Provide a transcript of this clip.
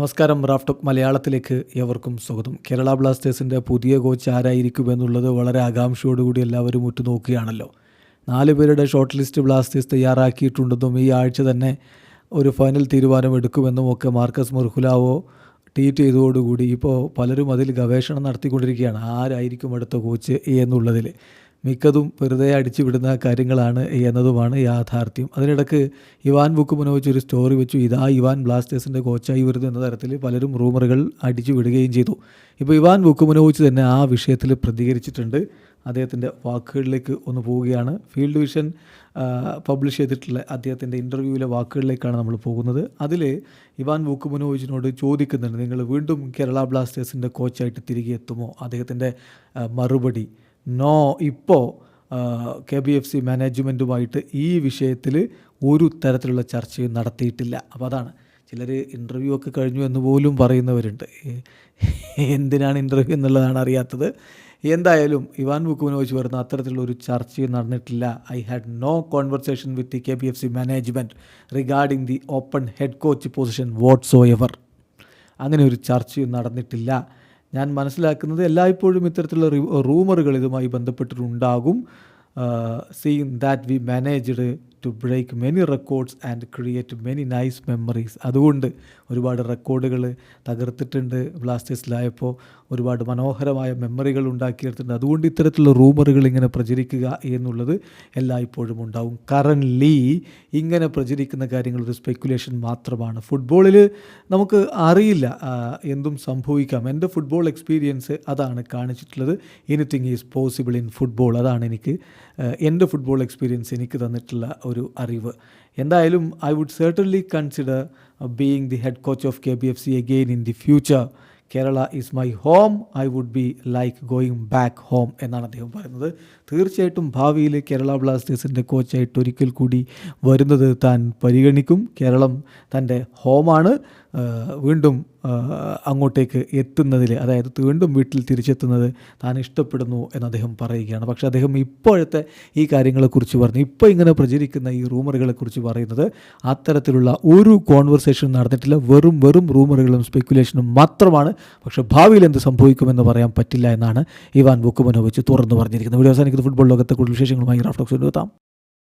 നമസ്കാരം റാഫ്റ്റോക്ക് മലയാളത്തിലേക്ക് ഏവർക്കും സ്വാഗതം. കേരള ബ്ലാസ്റ്റേഴ്സിന്റെ പുതിയ കോച്ച് ആരായിരിക്കും എന്നുള്ളത് വളരെ ആകാംക്ഷയോടുകൂടി എല്ലാവരും ഉറ്റുനോക്കുകയാണല്ലോ. നാല് പേരുടെ ഷോർട്ട് ലിസ്റ്റ് ബ്ലാസ്റ്റേഴ്സ് തയ്യാറാക്കിയിട്ടുണ്ടെന്നും ഈ ആഴ്ച തന്നെ ഒരു ഫൈനൽ തീരുമാനം എടുക്കുമെന്നും ഒക്കെ മാർക്കസ് മുർഹുലാവോ ട്വീറ്റ് ചെയ്തതോടുകൂടി ഇപ്പോൾ പലരും അതിൽ ഗവേഷണം നടത്തിക്കൊണ്ടിരിക്കുകയാണ്. ആരായിരിക്കും അടുത്ത കോച്ച് എന്നുള്ളതിൽ. മിക്കതും വെറുതെ അടിച്ചു വിടുന്ന കാര്യങ്ങളാണ് എന്നതുമാണ് യാഥാർത്ഥ്യം. അതിനിടക്ക് ഇവാൻ ബുക്ക് മുനോവിച്ച് ഒരു സ്റ്റോറി വെച്ചു. ഇതാ ഇവാൻ ബ്ലാസ്റ്റേഴ്സിന്റെ കോച്ചായി വരുന്നു എന്ന തരത്തിൽ പലരും റൂമറുകൾ അടിച്ചു വിടുകയും ചെയ്തു. ഇപ്പോൾ ഇവാൻ ബുക്ക് മുനോവിച്ച് തന്നെ ആ വിഷയത്തിൽ പ്രതികരിച്ചിട്ടുണ്ട്. അദ്ദേഹത്തിന്റെ വാക്കുകളിലേക്ക് ഒന്ന് പോവുകയാണ്. ഫീൽഡ് വിഷൻ പബ്ലിഷ് ചെയ്തിട്ടുള്ള അദ്ദേഹത്തിന്റെ ഇന്റർവ്യൂവിലെ വാക്കുകളിലേക്കാണ് നമ്മൾ പോകുന്നത്. അതിൽ ഇവാൻ വൂക്കുമനോവിച്ചിനോട് ചോദിക്കുന്നുണ്ട് നിങ്ങൾ വീണ്ടും കേരള ബ്ലാസ്റ്റേഴ്സിന്റെ കോച്ചായിട്ട് തിരികെ എത്തുമോ? അദ്ദേഹത്തിന്റെ മറുപടി. നോ ഇപ്പോൾ കെ ബി എഫ് സി മാനേജ്മെന്റുമായിട്ട് ഈ വിഷയത്തിൽ ഒരു തരത്തിലുള്ള ചർച്ചയും നടത്തിയിട്ടില്ല. അപ്പോൾ അതാണ്. ചിലർ ഇന്റർവ്യൂ ഒക്കെ കഴിഞ്ഞു എന്ന് പോലും പറയുന്നവരുണ്ട്. എന്തിനാണ് ഇന്റർവ്യൂ എന്നുള്ളതാണ് അറിയാത്തത്. എന്തായാലും ഇവാൻ ബുക്കുവിനോച്ച് വരുന്ന അത്തരത്തിലുള്ള ഒരു ചർച്ചയും നടന്നിട്ടില്ല. I had no conversation with the K B F C management regarding the open head coach position whatsoever അങ്ങനെ ഒരു ചർച്ചയും നടന്നിട്ടില്ല. ഞാൻ മനസ്സിലാക്കുന്നത് എല്ലായ്പ്പോഴും ഇത്തരത്തിലുള്ള റൂമറുകൾ ഇതുമായി ബന്ധപ്പെട്ടിട്ടുണ്ടാകും. Seeing that we managed to break many records and create many nice memories അതുകൊണ്ട് ഒരുപാട് റെക്കോർഡുകൾ തകർത്തിട്ടുണ്ട് ബ്ലാസ്റ്റേഴ്സിലായപ്പോൾ. ഒരുപാട് മനോഹരമായ മെമ്മറികൾ ഉണ്ടാക്കിയെടുത്തിട്ടുണ്ട് അതുകൊണ്ട് ഇത്തരത്തിലുള്ള റൂമറുകൾ ഇങ്ങനെ പ്രചരിക്കുക എന്നുള്ളത് എല്ലായ്പ്പോഴും ഉണ്ടാവും. കറൻലി ഇങ്ങനെ പ്രചരിക്കുന്ന കാര്യങ്ങൾ ഒരു സ്പെക്കുലേഷൻ മാത്രമാണ്. ഫുട്ബോളിൽ നമുക്ക് അറിയില്ല എന്തും സംഭവിക്കാം. എന്റെ ഫുട്ബോൾ എക്സ്പീരിയൻസ് അതാണ് കാണിച്ചിട്ടുള്ളത്. Anything is possible in football അതാണ് എനിക്ക് എന്റെ ഫുട്ബോൾ എക്സ്പീരിയൻസ് എനിക്ക് തന്നിട്ടുള്ള ഒരു അറിവ്. എന്തായാലും I would certainly consider being the head coach of K B F C again in the future Kerala is my home I would be like going back home എന്നാണ് അദ്ദേഹം പറയുന്നത്. തീർച്ചയായിട്ടും ഭാവിയിൽ കേരള ബ്ലാസ്റ്റേഴ്സിന്റെ കോച്ചായിട്ട് ഒരിക്കൽ കൂടി വരുന്നത് താൻ പരിഗണിക്കും. കേരളം തന്റെ ഹോമാണ് വീണ്ടും അങ്ങോട്ടേക്ക് എത്തുന്നതിൽ അതായത് വീണ്ടും വീട്ടിൽ തിരിച്ചെത്തുന്നത് താൻ ഇഷ്ടപ്പെടുന്നു എന്ന് അദ്ദേഹം പറയുകയാണ്. പക്ഷേ അദ്ദേഹം ഇപ്പോഴത്തെ ഈ കാര്യങ്ങളെക്കുറിച്ച് പറഞ്ഞു. ഇപ്പോൾ ഇങ്ങനെ പ്രചരിക്കുന്ന ഈ റൂമറുകളെക്കുറിച്ച് പറയുന്നത് അത്തരത്തിലുള്ള ഒരു കോൺവെർസേഷൻ നടന്നിട്ടില്ല. വെറും വെറും റൂമറുകളും സ്പെക്കുലേഷനും മാത്രമാണ്. പക്ഷേ ഭാവിയിൽ എന്ത് സംഭവിക്കുമെന്ന് പറയാൻ പറ്റില്ല എന്നാണ് ഇവാൻ ബുക്കുമനോവിച്ച് തുറന്നു പറഞ്ഞിരിക്കുന്നത്. വീഡിയോ അവസാനിക്കുന്ന. ഫുട്ബോൾ ലോകത്തെ കൂടുതൽ വിശേഷങ്ങളുമായി റാഫ്റ്റോക്സ് എത്താം